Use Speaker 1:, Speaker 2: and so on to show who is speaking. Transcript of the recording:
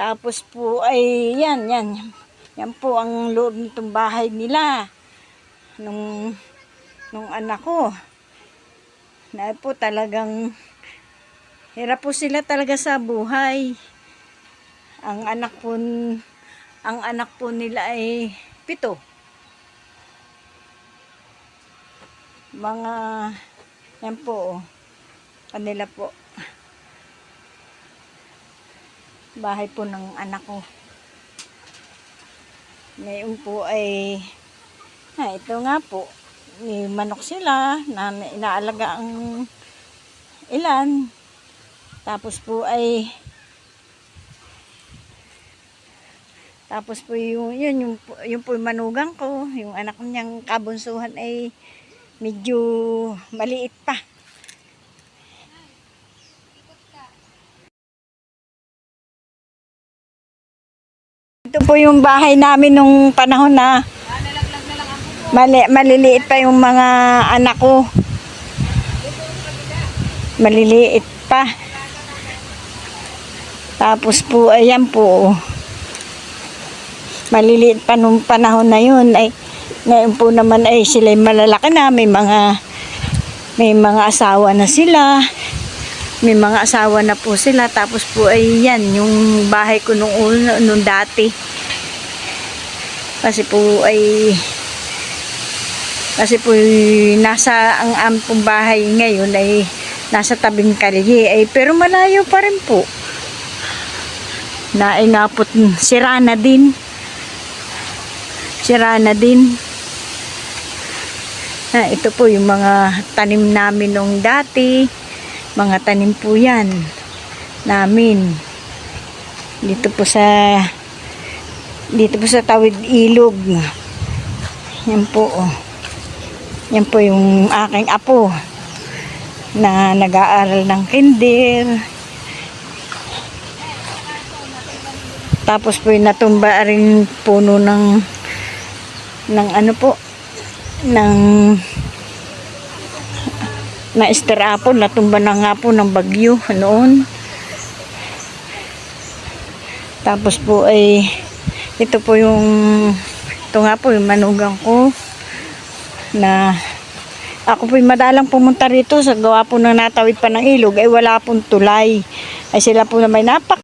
Speaker 1: Tapos po ay yan, yan. Yan po ang loob nitong bahay nila. Nung, nung anak ko. Na po talagang hirap po sila talaga sa buhay. Ang anak po, ang anak po nila ay pito. Mga, yan po, oh. kanila po. Bahay po ng anak ko. Ngayon po ay, ha, ito nga po, may manok sila na inaalaga ang ilan. Tapos po ay, tapos po yung, yun, yung, yung po yung manugang ko, yung anak niyang kabunsuhan ay medyo maliit pa. Ito po yung bahay namin nung panahon na mali, maliliit pa yung mga anak ko. Maliliit pa. Tapos po, ayan po. Maliliit pa nung panahon na yun. Ay, ngayon po naman ay sila malalaki na. May mga, may mga asawa na sila. May mga asawa na po sila. Tapos po ay yan, yung bahay ko nung, nung dati. Kasi po ay kasi po nasa ang ampong bahay ngayon ay nasa tabing kalye ay pero malayo pa rin po. Na ay nga po, sira na din. Sira na din. Ah, ito po yung mga tanim namin nung dati. Mga tanim po yan namin. Dito po sa dito po sa tawid ilog. Yan po. Oh. Yan po yung aking apo na nag-aaral ng kinder. Tapos po yung natumba rin puno ng ng ano po ng na esterapon natumba na nga po ng bagyo noon. Tapos po ay ito po yung ito nga po yung manugang ko na ako po yung madalang pumunta rito sa gawa po ng natawid pa ng ilog ay wala pong tulay. Ay sila po na may napak